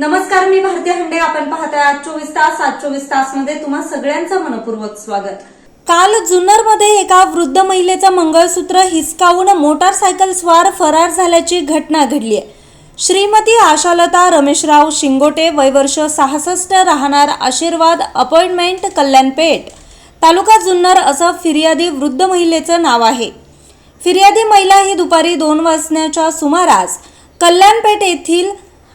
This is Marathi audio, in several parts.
नमस्कार मी भारती हंडे. आपण पाहताय आज चोवीस तास. आज चोवीस तासमध्ये तुम्हा सगळ्यांचं मनपूर्वक स्वागत. काल जुन्नरमध्ये एका वृद्ध महिलेचं मंगळसूत्र हिसकावून मोटारसायकल स्वार फरार झाल्याची घटना घडली आहे. श्रीमती आशालता रमेशराव शिंगोटे वयवर्ष सहासष्ट राहणार आशीर्वाद अपॉइंटमेंट कल्याणपेठ तालुका जुन्नर असं फिर्यादी वृद्ध महिलेचं नाव आहे. फिर्यादी महिला ही दुपारी दोन वाजण्याच्या सुमारास कल्याणपेठ येथील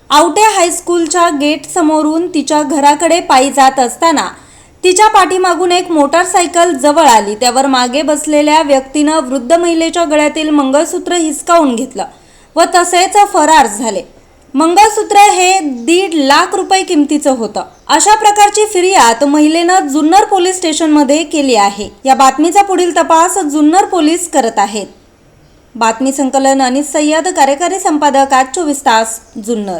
आवटे हायस्कूलच्या गेट समोरून तिच्या घराकडे पायी जात असताना तिच्या पाठीमागून एक मोटारसायकल जवळ आली. त्यावर मागे बसलेल्या व्यक्तीनं वृद्ध महिलेच्या गळ्यातील मंगळसूत्र हिसकावून घेतलं व तसेच फरार झाले. मंगळसूत्र हे दीड लाख रुपये किमतीचं होतं. अशा प्रकारची फिर्याद महिलेनं जुन्नर पोलीस स्टेशनमध्ये केली आहे. या बातमीचा पुढील तपास जुन्नर पोलीस करत आहेत. बातमी संकलन अनिस सय्यद कार्यकारी संपादक आज चोवीस तास जुन्नर.